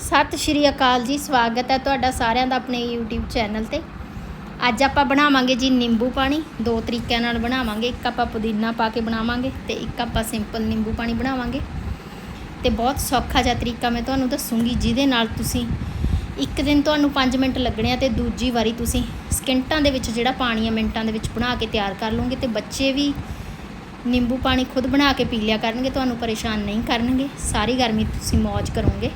ਸਤਿ ਸ਼੍ਰੀ ਅਕਾਲ ਜੀ, ਸਵਾਗਤ ਹੈ ਤੁਹਾਡਾ ਸਾਰਿਆਂ ਦਾ ਆਪਣੇ YouTube ਚੈਨਲ ਤੇ। ਅੱਜ ਆਪਾਂ ਬਣਾਵਾਂਗੇ ਜੀ ਨਿੰਬੂ ਪਾਣੀ, ਦੋ ਤਰੀਕਿਆਂ ਨਾਲ ਬਣਾਵਾਂਗੇ, ਇੱਕ ਆਪਾਂ ਪੁਦੀਨਾ ਪਾ ਕੇ ਬਣਾਵਾਂਗੇ ਤੇ ਇੱਕ ਆਪਾਂ ਸਿੰਪਲ ਨਿੰਬੂ ਪਾਣੀ ਬਣਾਵਾਂਗੇ। ਤੇ ਬਹੁਤ ਸੌਖਾ ਜਿਹਾ ਤਰੀਕਾ ਮੈਂ ਤੁਹਾਨੂੰ ਦੱਸੂੰਗੀ, ਜਿਹਦੇ ਨਾਲ ਤੁਸੀਂ ਇੱਕ ਦਿਨ ਤੁਹਾਨੂੰ 5 ਮਿੰਟ ਲੱਗਣੇ ਆ ਤੇ ਦੂਜੀ ਵਾਰੀ ਤੁਸੀਂ ਸਕਿੰਟਾਂ ਦੇ ਵਿੱਚ ਜਿਹੜਾ ਪਾਣੀ ਆ ਮਿੰਟਾਂ ਦੇ ਵਿੱਚ ਬਣਾ ਕੇ ਤਿਆਰ ਕਰ ਲਓਗੇ ਤੇ ਬੱਚੇ ਵੀ ਨਿੰਬੂ ਪਾਣੀ ਖੁਦ ਬਣਾ ਕੇ ਪੀ ਲਿਆ ਕਰਨਗੇ, ਤੁਹਾਨੂੰ ਪਰੇਸ਼ਾਨ ਨਹੀਂ ਕਰਨਗੇ। ਸਾਰੀ ਗਰਮੀ ਤੁਸੀਂ ਮौज ਕਰੋਗੇ।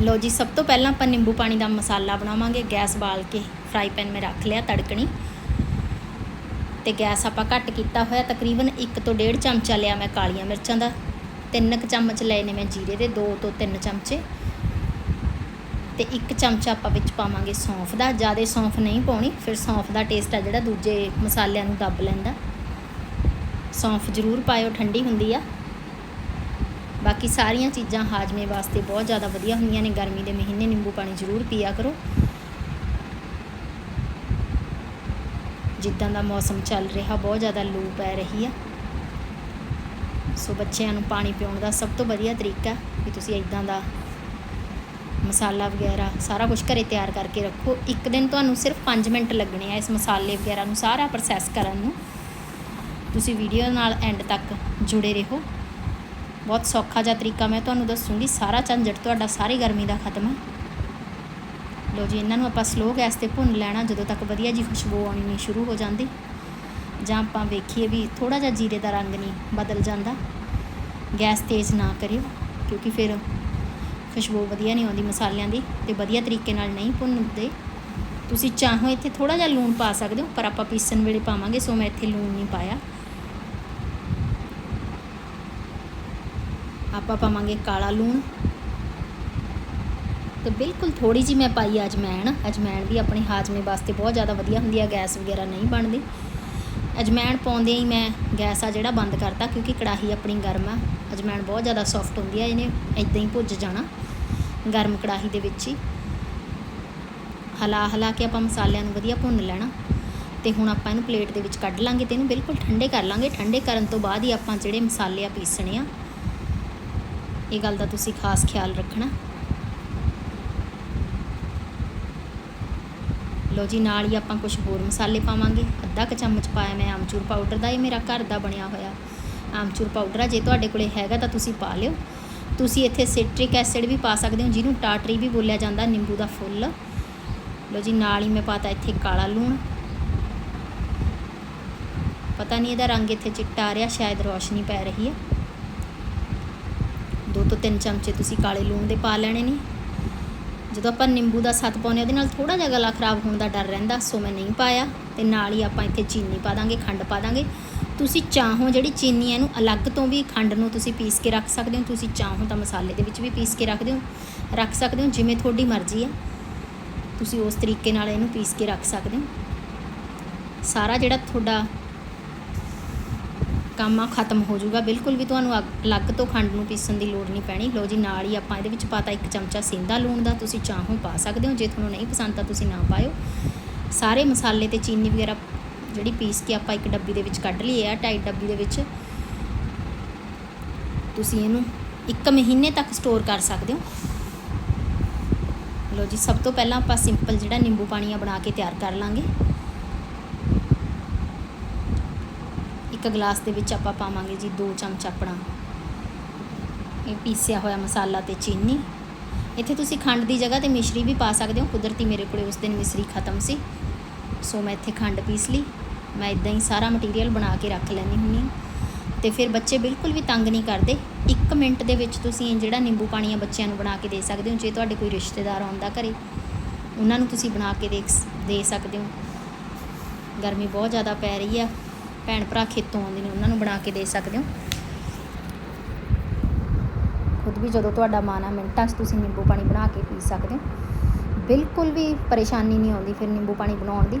ਲੋ ਜੀ, ਸਭ ਤੋਂ ਪਹਿਲਾਂ ਆਪਾਂ ਨਿੰਬੂ ਪਾਣੀ ਦਾ ਮਸਾਲਾ ਬਣਾਵਾਂਗੇ, ਗੈਸ ਬਾਲ ਕੇ ਫਰਾਈ ਪੈਨ ਮੈਂ ਰੱਖ ਲਿਆ ਤੜਕਣੀ। ਤੇ ਗੈਸ ਆਪਾਂ ਘੱਟ ਕੀਤਾ ਹੋਇਆ, ਤਕਰੀਬਨ 1 ਤੋਂ 1.5 ਚਮਚਾ ਲਿਆ ਮੈਂ ਕਾਲੀਆਂ ਮਿਰਚਾਂ ਦਾ। 3 ਕੁ ਚਮਚ ਲਏ ਨੇ ਮੈਂ ਜੀਰੇ ਦੇ 2 ਤੋਂ 3 ਚਮਚੇ। ਤੇ 1 ਚਮਚਾ ਆਪਾਂ ਵਿੱਚ ਪਾਵਾਂਗੇ ਸੌਂਫ ਦਾ, ਜ਼ਿਆਦਾ ਸੌਂਫ ਨਹੀਂ ਪਾਉਣੀ, ਫਿਰ ਸੌਂਫ ਦਾ ਟੇਸਟ ਆ ਜਿਹੜਾ ਦੂਜੇ ਮਸਾਲਿਆਂ ਨੂੰ ਦੱਬ ਲੈਂਦਾ। ਸੌਂਫ ਜ਼ਰੂਰ ਪਾਇਓ, ਠੰਡੀ ਹੁੰਦੀ ਆ। ਬਾਕੀ ਸਾਰੀਆਂ ਚੀਜ਼ਾਂ ਹਾਜਮੇ ਵਾਸਤੇ ਬਹੁਤ ਜ਼ਿਆਦਾ ਵਧੀਆ ਹੁੰਦੀਆਂ ਨੇ। ਗਰਮੀ ਦੇ ਮਹੀਨੇ ਨਿੰਬੂ ਪਾਣੀ ਜ਼ਰੂਰ ਪੀਆ ਕਰੋ। ਜਿੱਦਾਂ ਦਾ ਮੌਸਮ ਚੱਲ ਰਿਹਾ, ਬਹੁਤ ਜ਼ਿਆਦਾ ਲੂ ਪੈ ਰਹੀ ਆ। ਸੋ ਬੱਚਿਆਂ ਨੂੰ ਪਾਣੀ ਪਿਉਣ ਦਾ ਸਭ ਤੋਂ ਵਧੀਆ ਤਰੀਕਾ ਕਿ ਤੁਸੀਂ ਇਦਾਂ ਦਾ ਮਸਾਲਾ ਵਗੈਰਾ ਸਾਰਾ ਕੁਝ ਘਰੇ ਤਿਆਰ ਕਰਕੇ ਰੱਖੋ। ਇੱਕ ਦਿਨ ਤੁਹਾਨੂੰ ਸਿਰਫ 5 ਮਿੰਟ ਲੱਗਣੇ ਆ ਇਸ ਮਸਾਲੇ ਵਗੈਰਾ ਨੂੰ ਸਾਰਾ ਪ੍ਰੋਸੈਸ ਕਰਨ ਨੂੰ। ਤੁਸੀਂ ਵੀਡੀਓ ਨਾਲ ਐਂਡ ਤੱਕ ਜੁੜੇ ਰਹੋ। ਬਹੁਤ ਸੌਖਾ ਜਿਹਾ ਤਰੀਕਾ ਮੈਂ ਤੁਹਾਨੂੰ ਦੱਸੂੰਗੀ। ਸਾਰਾ ਝੰਜਟ ਤੁਹਾਡਾ, ਸਾਰੀ ਗਰਮੀ ਦਾ ਖਤਮ ਹੈ ਲੋ ਜੀ, ਇਹਨਾਂ ਨੂੰ ਆਪਾਂ ਸਲੋ ਗੈਸ ਤੇ ਭੁੰਨ ਲੈਣਾ, ਜਦੋਂ ਤੱਕ ਵਧੀਆ ਜੀ ਖੁਸ਼ਬੂ ਆਉਣੀ ਨਹੀਂ ਸ਼ੁਰੂ ਹੋ ਜਾਂਦੀ। ਜਾਂ ਆਪਾਂ ਵੇਖੀਏ ਵੀ ਥੋੜਾ ਜਿਹਾ ਜੀਰੇ ਦਾ ਰੰਗ ਨਹੀਂ ਬਦਲ ਜਾਂਦਾ। ਗੈਸ ਤੇਜ਼ ਨਾ ਕਰਿਓ, ਕਿਉਂਕਿ ਫਿਰ ਖੁਸ਼ਬੂ ਵਧੀਆ ਨਹੀਂ ਆਉਂਦੀ ਮਸਾਲਿਆਂ ਦੀ ਤੇ ਵਧੀਆ ਤਰੀਕੇ ਨਾਲ ਨਹੀਂ ਭੁੰਨਦੇ। ਤੁਸੀਂ ਚਾਹੋ ਇੱਥੇ ਥੋੜਾ ਜਿਹਾ ਲੂਣ ਪਾ ਸਕਦੇ ਹੋ, ਪਰ ਆਪਾਂ ਪੀਸਣ ਵੇਲੇ ਪਾਵਾਂਗੇ, ਸੋ ਮੈਂ ਇੱਥੇ ਲੂਣ ਨਹੀਂ ਪਾਇਆ। ਆਪਾਂ ਪਾਵਾਂਗੇ ਕਾਲਾ ਲੂਣ। ਤੇ ਬਿਲਕੁਲ ਥੋੜੀ ਜੀ ਮੈਂ ਪਾਈ ਅਜਮੈਣ। ਅਜਮੈਣ ਵੀ ਆਪਣੇ ਹਾਜ਼ਮੇ ਵਾਸਤੇ ਬਹੁਤ ਜ਼ਿਆਦਾ ਵਧੀਆ ਹੁੰਦੀ ਆ, ਗੈਸ ਵਗੈਰਾ ਨਹੀਂ ਬਣਦੀ। ਅਜਮੈਣ ਪਾਉਂਦੇ ਹੀ ਮੈਂ ਗੈਸ ਆ ਜਿਹੜਾ ਬੰਦ ਕਰਤਾ ਕਿਉਂਕਿ ਕੜਾਹੀ ਆਪਣੀ ਗਰਮ ਆ। ਅਜਮੈਣ ਬਹੁਤ ਜ਼ਿਆਦਾ ਸੌਫਟ ਹੁੰਦੀ ਆ, ਇਹਨੇ ਇਦਾਂ ਹੀ ਭੁੱਜ ਜਾਣਾ ਗਰਮ ਕੜਾਹੀ ਦੇ ਵਿੱਚ ਹੀ। ਹਲਾ ਹਲਾ ਕੇ ਆਪਾਂ ਮਸਾਲਿਆਂ ਨੂੰ ਵਧੀਆ ਭੁੰਨ ਲੈਣਾ। ਤੇ ਹੁਣ ਆਪਾਂ ਇਹਨੂੰ ਪਲੇਟ ਦੇ ਵਿੱਚ ਕੱਢ ਲਾਂਗੇ ਤੇ ਇਹਨੂੰ ਬਿਲਕੁਲ ਠੰਡੇ ਕਰ ਲਾਂਗੇ। ਠੰਡੇ ਕਰਨ ਤੋਂ ਬਾਅਦ ਹੀ ਆਪਾਂ ਜਿਹੜੇ ਮਸਾਲੇ ਆ ਪੀਸਣੇ ਆ ਇਹ ਗੱਲ ਦਾ ਤੁਸੀਂ ਖਾਸ ਖਿਆਲ ਰੱਖਣਾ। ਲੋ ਜੀ, ਨਾਲ ਹੀ ਆਪਾਂ ਕੁਝ ਹੋਰ ਮਸਾਲੇ ਪਾਵਾਂਗੇ। ਅੱਧਾ ਕ ਚਮਚ ਪਾਇਆ ਮੈਂ ਆਮਚੂਰ ਪਾਊਡਰ ਦਾ, ਇਹ ਮੇਰਾ ਘਰ ਦਾ ਬਣਿਆ ਹੋਇਆ ਆਮਚੂਰ ਪਾਊਡਰ ਆ। ਜੇ ਤੁਹਾਡੇ ਕੋਲੇ ਹੈਗਾ ਤਾਂ ਤੁਸੀਂ ਪਾ ਲਿਓ। ਤੁਸੀਂ ਇੱਥੇ ਸਿਟ੍ਰਿਕ ਐਸਿਡ ਵੀ ਪਾ ਸਕਦੇ ਹੋ, ਜਿਹਨੂੰ ਟਾਟਰੀ ਵੀ ਬੋਲਿਆ ਜਾਂਦਾ, ਨਿੰਬੂ ਦਾ ਫੁੱਲ। ਲੋ ਜੀ, ਨਾਲ ਹੀ ਮੈਂ ਪਾਤਾ ਇੱਥੇ ਕਾਲਾ ਲੂਣ। ਪਤਾ ਨਹੀਂ ਇਹਦਾ ਰੰਗ ਇੱਥੇ ਚਿੱਟਾ ਆ ਰਿਹਾ, ਸ਼ਾਇਦ ਰੋਸ਼ਨੀ ਪੈ ਰਹੀ ਹੈ। ਦੋ ਤੋਂ ਤਿੰਨ ਚਮਚੇ ਤੁਸੀਂ ਕਾਲੇ ਲੂਣ ਦੇ ਪਾ ਲੈਣੇ ਨੇ। ਜਦੋਂ ਆਪਾਂ ਨਿੰਬੂ ਦਾ ਸੱਤ ਪਾਉਂਦੇ ਉਹਦੇ ਨਾਲ ਥੋੜਾ ਜਿਹਾ ਗਲਾ ਖਰਾਬ ਹੋਣ ਦਾ ਡਰ ਰਹਿੰਦਾ, ਸੋ ਮੈਂ ਨਹੀਂ ਪਾਇਆ ਤੇ ਨਾਲ ਹੀ ਆਪਾਂ ਇੱਥੇ ਚੀਨੀ ਪਾ ਦਾਂਗੇ, ਖੰਡ ਪਾ ਦਾਂਗੇ। ਤੁਸੀਂ ਚਾਹੋ ਜਿਹੜੀ ਚੀਨੀ ਹੈ ਇਹਨੂੰ ਅਲੱਗ ਤੋਂ ਵੀ ਖੰਡ ਨੂੰ ਤੁਸੀਂ ਪੀਸ ਕੇ ਰੱਖ ਸਕਦੇ ਹੋ, ਤੁਸੀਂ ਚਾਹੋ ਤਾਂ ਮਸਾਲੇ ਦੇ ਵਿੱਚ ਵੀ ਪੀਸ ਕੇ ਰੱਖਦੇ ਹੋ ਰੱਖ ਸਕਦੇ ਹੋ ਜਿਵੇਂ ਤੁਹਾਡੀ ਮਰਜ਼ੀ ਹੈ। ਤੁਸੀਂ ਉਸ ਤਰੀਕੇ ਨਾਲ ਇਹਨੂੰ ਪੀਸ ਕੇ ਰੱਖ ਸਕਦੇ ਹੋ। ਸਾਰਾ ਜਿਹੜਾ ਤੁਹਾਡਾ ਕੰਮ ਆ, ਖਤਮ ਹੋ ਜਾਊਗਾ। ਬਿਲਕੁਲ ਵੀ ਤੁਹਾਨੂੰ ਅਗ- ਅਲੱਗ ਤੋਂ ਖੰਡ ਨੂੰ ਪੀਸਣ ਦੀ ਲੋੜ ਨਹੀਂ ਪੈਣੀ। ਲੋ ਜੀ, ਨਾਲ ਹੀ ਆਪਾਂ ਇਹਦੇ ਵਿੱਚ ਪਾਤਾ ਇੱਕ ਚਮਚਾ ਸਿੰਦਾ ਲੂਣ ਦਾ। ਤੁਸੀਂ ਚਾਹੋ ਪਾ ਸਕਦੇ ਹੋ, ਜੇ ਤੁਹਾਨੂੰ ਨਹੀਂ ਪਸੰਦ ਤਾਂ ਤੁਸੀਂ ਨਾ ਪਾਇਓ। ਸਾਰੇ ਮਸਾਲੇ ਤੇ ਚੀਨੀ ਵਗੈਰਾ ਜਿਹੜੀ ਪੀਸ ਕੇ ਆਪਾਂ ਇੱਕ ਡੱਬੀ ਦੇ ਵਿੱਚ ਕੱਢ ਲਈ ਹੈ ਟਾਈਟ ਡੱਬੀ ਦੇ ਵਿੱਚ। ਤੁਸੀਂ ਇਹਨੂੰ ਇੱਕ ਮਹੀਨੇ ਤੱਕ ਸਟੋਰ ਕਰ ਸਕਦੇ ਹੋ। ਲੋ ਜੀ, ਸਭ ਤੋਂ ਪਹਿਲਾਂ ਆਪਾਂ ਸਿੰਪਲ ਜਿਹੜਾ ਨਿੰਬੂ ਪਾਣੀ ਆ ਬਣਾ ਕੇ ਤਿਆਰ ਕਰ ਲਾਂਗੇ। ਇੱਕ ਗਲਾਸ ਦੇ ਵਿੱਚ ਆਪਾਂ ਪਾਵਾਂਗੇ ਜੀ 2 ਚਮਚ ਆਪਣਾ ਇਹ ਪੀਸਿਆ ਹੋਇਆ ਮਸਾਲਾ ਤੇ ਚੀਨੀ। ਇੱਥੇ ਤੁਸੀਂ ਖੰਡ ਦੀ ਜਗ੍ਹਾ ਤੇ ਮਿਸ਼ਰੀ ਵੀ ਪਾ ਸਕਦੇ ਹੋ। ਕੁਦਰਤੀ ਮੇਰੇ ਕੋਲੇ ਉਸ ਦਿਨ ਮਿਸ਼ਰੀ ਖਤਮ ਸੀ। ਸੋ ਮੈਂ ਇੱਥੇ ਖੰਡ ਪੀਸ ਲਈ। ਮੈਂ ਇਦਾਂ ਹੀ ਸਾਰਾ ਮਟੀਰੀਅਲ ਬਣਾ ਕੇ ਰੱਖ ਲੈਂਦੀ ਹੁੰਦੀ ਹਾਂ। ਤੇ ਫਿਰ ਬੱਚੇ ਬਿਲਕੁਲ ਵੀ ਤੰਗ ਨਹੀਂ ਕਰਦੇ। 1 ਮਿੰਟ ਦੇ ਵਿੱਚ ਤੁਸੀਂ ਜਿਹੜਾ ਨਿੰਬੂ ਪਾਣੀ ਆ ਬੱਚਿਆਂ ਨੂੰ ਬਣਾ ਕੇ ਦੇ ਸਕਦੇ ਹੋ। ਜੇ ਤੁਹਾਡੇ ਕੋਈ ਰਿਸ਼ਤੇਦਾਰ ਆਉਂਦਾ ਘਰੇ, ਉਹਨਾਂ ਨੂੰ ਤੁਸੀਂ ਬਣਾ ਕੇ ਦੇ ਦੇ ਸਕਦੇ ਹੋ। ਗਰਮੀ ਬਹੁਤ ਜ਼ਿਆਦਾ ਪੈ ਰਹੀ ਆ। ਭੈਣ ਭਰਾ ਖੇਤੋਂ ਆਉਂਦੇ ਨੇ, ਉਹਨਾਂ ਨੂੰ ਬਣਾ ਕੇ ਦੇ ਸਕਦੇ ਹੋ। ਖੁਦ ਵੀ ਜਦੋਂ ਤੁਹਾਡਾ ਮਨ ਆ, ਮਿੰਟਾਂ 'ਚ ਤੁਸੀਂ ਨਿੰਬੂ ਪਾਣੀ ਬਣਾ ਕੇ ਪੀ ਸਕਦੇ ਹੋ। ਬਿਲਕੁਲ ਵੀ ਪਰੇਸ਼ਾਨੀ ਨਹੀਂ ਆਉਂਦੀ ਫਿਰ ਨਿੰਬੂ ਪਾਣੀ ਬਣਾਉਣ ਦੀ।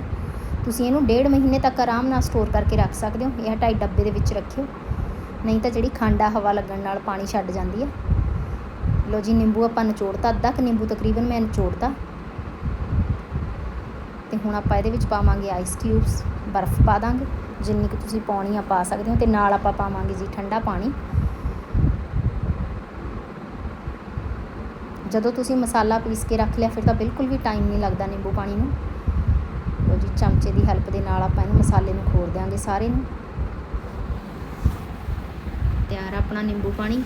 ਤੁਸੀਂ ਇਹਨੂੰ ਡੇਢ ਮਹੀਨੇ ਤੱਕ ਆਰਾਮ ਨਾਲ ਸਟੋਰ ਕਰਕੇ ਰੱਖ ਸਕਦੇ ਹੋ, ਇਹ ਢਾਈ ਡੱਬੇ ਦੇ ਵਿੱਚ ਰੱਖਿਓ। ਨਹੀਂ ਤਾਂ ਜਿਹੜੀ ਖੰਡ ਆ, ਹਵਾ ਲੱਗਣ ਨਾਲ ਪਾਣੀ ਛੱਡ ਜਾਂਦੀ ਹੈ ਲੋ ਜੀ, ਨਿੰਬੂ ਆਪਾਂ ਨਿਚੋੜਤਾ, ਅੱਧਾ ਕੁ ਨਿੰਬੂ ਤਕਰੀਬਨ ਮੈਂ ਨਿਚੋੜਤਾ। ਤੇ ਹੁਣ ਆਪਾਂ ਇਹਦੇ ਵਿੱਚ ਪਾਵਾਂਗੇ ਆਈਸ ਕਿਊਬਸ ਬਰਫ਼ ਪਾ ਦਾਂਗੇ। ਜਿੰਨੀ ਕੁ ਤੁਸੀਂ ਪਾਉਣੀ ਆ ਪਾ ਸਕਦੇ ਹੋ ਤੇ ਨਾਲ ਆਪਾਂ ਪਾਵਾਂਗੇ ਜੀ ਠੰਡਾ ਪਾਣੀ। ਜਦੋਂ ਤੁਸੀਂ ਮਸਾਲਾ ਪੀਸ ਕੇ ਰੱਖ ਲਿਆ ਫਿਰ ਤਾਂ ਬਿਲਕੁਲ ਵੀ ਟਾਈਮ ਨਹੀਂ ਲੱਗਦਾ ਨਿੰਬੂ ਪਾਣੀ ਨੂੰ। ਲਓ ਜੀ, ਚਮਚੇ ਦੀ ਹੈਲਪ ਦੇ ਨਾਲ ਆਪਾਂ ਇਹਨੂੰ ਮਸਾਲੇ ਨੂੰ ਖੋਰ ਦਿਆਂਗੇ ਸਾਰੇ ਨੂੰ। ਤਿਆਰ ਆਪਣਾ ਨਿੰਬੂ ਪਾਣੀ।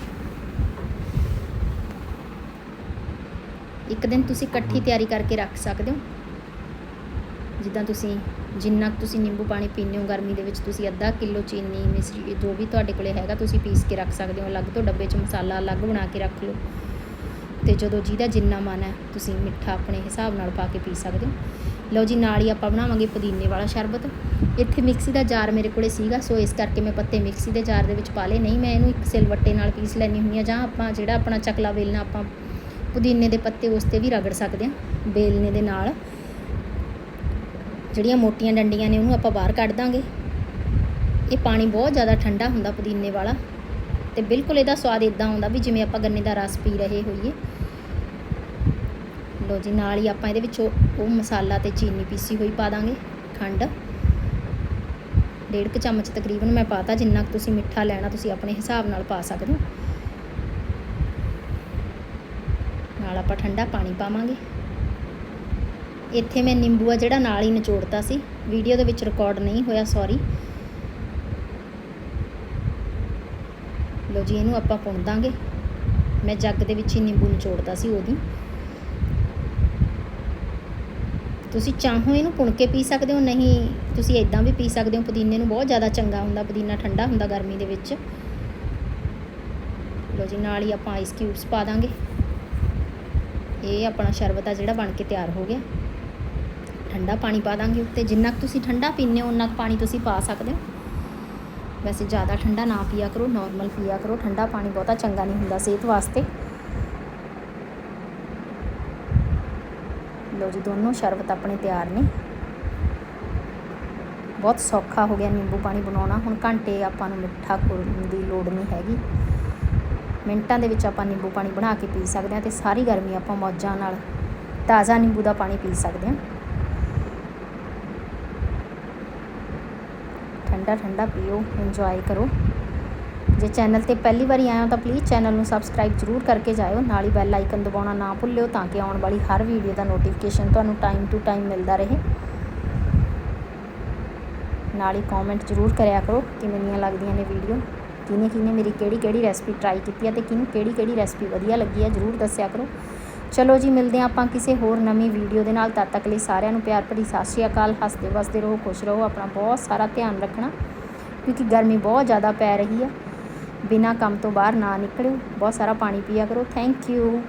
ਇੱਕ ਦਿਨ ਤੁਸੀਂ ਇਕੱਠੀ ਤਿਆਰੀ ਕਰਕੇ ਰੱਖ ਸਕਦੇ ਹੋ। ਜਿੱਦਾਂ ਤੁਸੀਂ ਜਿੰਨਾ ਕੁ ਤੁਸੀਂ ਨਿੰਬੂ ਪਾਣੀ ਪੀਂਦੇ ਹੋ, ਗਰਮੀ ਦੇ ਵਿੱਚ ਤੁਸੀਂ ਅੱਧਾ ਕਿਲੋ ਚੀਨੀ, ਮਿਸਰੀ, ਜੋ ਵੀ ਤੁਹਾਡੇ ਕੋਲੇ ਹੈਗਾ, ਤੁਸੀਂ ਪੀਸ ਕੇ ਰੱਖ ਸਕਦੇ ਹੋ। ਅਲੱਗ ਤੋਂ ਡੱਬੇ 'ਚ ਮਸਾਲਾ ਅਲੱਗ ਬਣਾ ਕੇ ਰੱਖ ਲਓ। ਤੇ ਜਦੋਂ ਜਿਹਦਾ ਜਿੰਨਾ ਮਨ ਹੈ, ਤੁਸੀਂ ਮਿੱਠਾ ਆਪਣੇ ਹਿਸਾਬ ਨਾਲ ਪਾ ਕੇ ਪੀ ਸਕਦੇ ਹੋ। ਲਓ ਜੀ, ਨਾਲ ਹੀ ਆਪਾਂ ਬਣਾਵਾਂਗੇ ਪੁਦੀਨੇ ਵਾਲਾ ਸ਼ਰਬਤ। ਇੱਥੇ ਮਿਕਸੀ ਦਾ ਜਾਰ ਮੇਰੇ ਕੋਲੇ ਸੀਗਾ, ਸੋ ਇਸ ਕਰਕੇ ਮੈਂ ਪੱਤੇ ਮਿਕਸੀ ਦੇ ਜਾਰ ਦੇ ਵਿੱਚ ਪਾ ਲਏ। ਨਹੀਂ, ਮੈਂ ਇਹਨੂੰ ਇੱਕ ਸਿਲਵੱਟੇ ਨਾਲ ਪੀਸ ਲੈਣੀ ਹੁੰਦੀ ਆ ਜਾਂ ਆਪਾਂ ਜਿਹੜਾ ਆਪਣਾ ਚਕਲਾ ਵੇਲਣਾ, ਆਪਾਂ ਪੁਦੀਨੇ ਦੇ ਪੱਤੇ ਉਸ ਤੇ ਵੀ ਰਗੜ ਸਕਦੇ ਹਾਂ, ਵੇਲਣੇ ਦੇ ਨਾਲ। ਜਿਹੜੀਆਂ ਮੋਟੀਆਂ ਡੰਡੀਆਂ ਨੇ ਉਹਨੂੰ ਆਪਾਂ ਬਾਹਰ ਕੱਢ ਦਾਂਗੇ। ਇਹ ਪਾਣੀ ਬਹੁਤ ਜ਼ਿਆਦਾ ਠੰਡਾ ਹੁੰਦਾ ਪੁਦੀਨੇ ਵਾਲਾ ਤੇ ਬਿਲਕੁਲ ਇਹਦਾ ਸਵਾਦ ਇਦਾਂ ਆਉਂਦਾ ਵੀ ਜਿਵੇਂ ਆਪਾਂ ਗੰਨੇ ਦਾ ਰਸ ਪੀ ਰਹੇ ਹੋਈਏ। ਲੋ ਜੀ, ਨਾਲ ਹੀ ਆਪਾਂ ਇਹਦੇ ਵਿੱਚ ਉਹ ਮਸਾਲਾ ਤੇ ਚੀਨੀ ਪੀਸੀ ਹੋਈ ਪਾ ਦਾਂਗੇ, ਖੰਡ। ਡੇਢ ਕੁ ਚਮਚ ਤਕਰੀਬਨ ਮੈਂ ਪਾਤਾ, ਜਿੰਨਾ ਕੁ ਤੁਸੀਂ ਮਿੱਠਾ ਲੈਣਾ ਤੁਸੀਂ ਆਪਣੇ ਹਿਸਾਬ ਨਾਲ ਪਾ ਸਕਦੇ ਹੋ। ਨਾਲ ਆਪਾਂ ਠੰਡਾ ਪਾਣੀ ਪਾਵਾਂਗੇ। ਇੱਥੇ ਮੈਂ ਨਿੰਬੂ ਆ ਜਿਹੜਾ ਨਾਲ ਹੀ ਨਿਚੋੜਤਾ ਸੀ। ਵੀਡੀਓ ਦੇ ਵਿੱਚ ਰਿਕਾਰਡ ਨਹੀਂ ਹੋਇਆ ਸੌਰੀ ਲੋ ਜੀ, ਇਹਨੂੰ ਆਪਾਂ ਪੁਣ ਦਾਂਗੇ। ਮੈਂ ਜੱਗ ਦੇ ਵਿੱਚ ਹੀ ਨਿੰਬੂ ਨਿਚੋੜਤਾ ਸੀ ਉਹਦੀ। ਤੁਸੀਂ ਚਾਹੋ ਇਹਨੂੰ ਪੁਣ ਕੇ ਪੀ ਸਕਦੇ ਹੋ, ਨਹੀਂ, ਤੁਸੀਂ ਇਦਾਂ ਵੀ ਪੀ ਸਕਦੇ ਹੋ। ਪੁਦੀਨੇ ਨੂੰ ਬਹੁਤ ਜ਼ਿਆਦਾ ਚੰਗਾ ਹੁੰਦਾ, ਪੁਦੀਨਾ ਠੰਡਾ ਹੁੰਦਾ ਗਰਮੀ ਦੇ ਵਿੱਚ। ਲੋ ਜੀ, ਨਾਲ ਹੀ ਆਪਾਂ ਆਈਸ ਕਿਊਬਸ ਪਾ ਦਾਂਗੇ। ਇਹ ਆਪਣਾ ਸ਼ਰਬਤ ਆ ਜਿਹੜਾ ਬਣ ਕੇ ਤਿਆਰ ਹੋ ਗਿਆ। ਠੰਡਾ ਪਾਣੀ ਪਾ ਦਾਂਗੇ ਉੱਤੇ। ਜਿੰਨਾ ਕੁ ਤੁਸੀਂ ਠੰਡਾ ਪੀਂਦੇ ਹੋ, ਉਨਾ ਕੁ ਪਾਣੀ ਤੁਸੀਂ ਪਾ ਸਕਦੇ ਹੋ। ਵੈਸੇ ਜ਼ਿਆਦਾ ਠੰਡਾ ਨਾ ਪੀਆ ਕਰੋ ਨਾਰਮਲ ਪੀਆ ਕਰੋ। ਠੰਡਾ ਪਾਣੀ ਬਹੁਤਾ ਚੰਗਾ ਨਹੀਂ ਹੁੰਦਾ ਸਿਹਤ ਵਾਸਤੇ। ਲੋ ਜੀ, ਦੋਨੋਂ ਸ਼ਰਬਤ ਆਪਣੇ ਤਿਆਰ ਨੇ। ਬਹੁਤ ਸੌਖਾ ਹੋ ਗਿਆ ਨਿੰਬੂ ਪਾਣੀ ਬਣਾਉਣਾ। ਹੁਣ ਘੰਟੇ ਆਪਾਂ ਨੂੰ ਮਿੱਠਾ ਖੋਰਨ ਦੀ ਲੋੜ ਨਹੀਂ ਹੈਗੀ। ਮਿੰਟਾਂ ਦੇ ਵਿੱਚ ਆਪਾਂ ਨਿੰਬੂ ਪਾਣੀ ਬਣਾ ਕੇ ਪੀ ਸਕਦੇ ਹਾਂ ਤੇ ਸਾਰੀ ਗਰਮੀ ਆਪਾਂ ਮੌਜਾਂ ਨਾਲ ਤਾਜ਼ਾ ਨਿੰਬੂ ਦਾ ਪਾਣੀ ਪੀ ਸਕਦੇ ਹਾਂ। ਠੰਡਾ ਠੰਡਾ ਪੀਓ ਇੰਜੋਏ ਕਰੋ। ਜੇ ਚੈਨਲ ਤੇ ਪਹਿਲੀ ਵਾਰੀ ਆਏ ਹੋ ਤਾਂ ਪਲੀਜ਼ ਚੈਨਲ ਨੂੰ ਸਬਸਕ੍ਰਾਈਬ ਜ਼ਰੂਰ ਕਰਕੇ ਜਾਇਓ, ਨਾਲ ਹੀ ਬੈਲ ਆਈਕਨ ਦਬਾਉਣਾ ਨਾ ਭੁੱਲਿਓ ਤਾਂ ਕਿ ਆਉਣ ਵਾਲੀ ਹਰ ਵੀਡੀਓ ਦਾ ਨੋਟੀਫਿਕੇਸ਼ਨ ਤੁਹਾਨੂੰ ਟਾਈਮ ਟੂ ਟਾਈਮ ਮਿਲਦਾ ਰਹੇ। ਨਾਲ ਹੀ ਕਮੈਂਟ ਜ਼ਰੂਰ ਕਰਿਆ ਕਰੋ ਕਿਵੇਂ ਦੀਆਂ ਲੱਗਦੀਆਂ ਨੇ ਵੀਡੀਓ ਕਿਹਨੇ ਕਿਹਨੇ ਮੇਰੀ ਕਿਹੜੀ ਕਿਹੜੀ ਰੈਸਪੀ ਟਰਾਈ ਕੀਤੀ ਹੈ ਤੇ ਕਿਹਨੂੰ ਕਿਹੜੀ ਕਿਹੜੀ ਰੈਸਪੀ ਵਧੀਆ ਲੱਗੀ ਹੈ ਜ਼ਰੂਰ ਦੱਸਿਆ ਕਰੋ। ਚਲੋ ਜੀ, ਮਿਲਦੇ ਹਾਂ ਆਪਾਂ ਕਿਸੇ ਹੋਰ ਨਵੀਂ ਵੀਡੀਓ ਦੇ ਨਾਲ। ਤਦ ਤੱਕ ਲਈ ਸਾਰਿਆਂ ਨੂੰ ਪਿਆਰ ਭਰੀ ਸਤਿ ਸ਼੍ਰੀ ਅਕਾਲ। ਹੱਸਦੇ ਵਸਦੇ ਰਹੋ, ਖੁਸ਼ ਰਹੋ, ਆਪਣਾ ਬਹੁਤ ਸਾਰਾ ਧਿਆਨ ਰੱਖਣਾ। ਕਿਉਂਕਿ ਗਰਮੀ ਬਹੁਤ ਜ਼ਿਆਦਾ ਪੈ ਰਹੀ ਆ। ਬਿਨਾਂ ਕੰਮ ਤੋਂ ਬਾਹਰ ਨਾ ਨਿਕਲਿਓ। ਬਹੁਤ ਸਾਰਾ ਪਾਣੀ ਪੀਆ ਕਰੋ। Thank you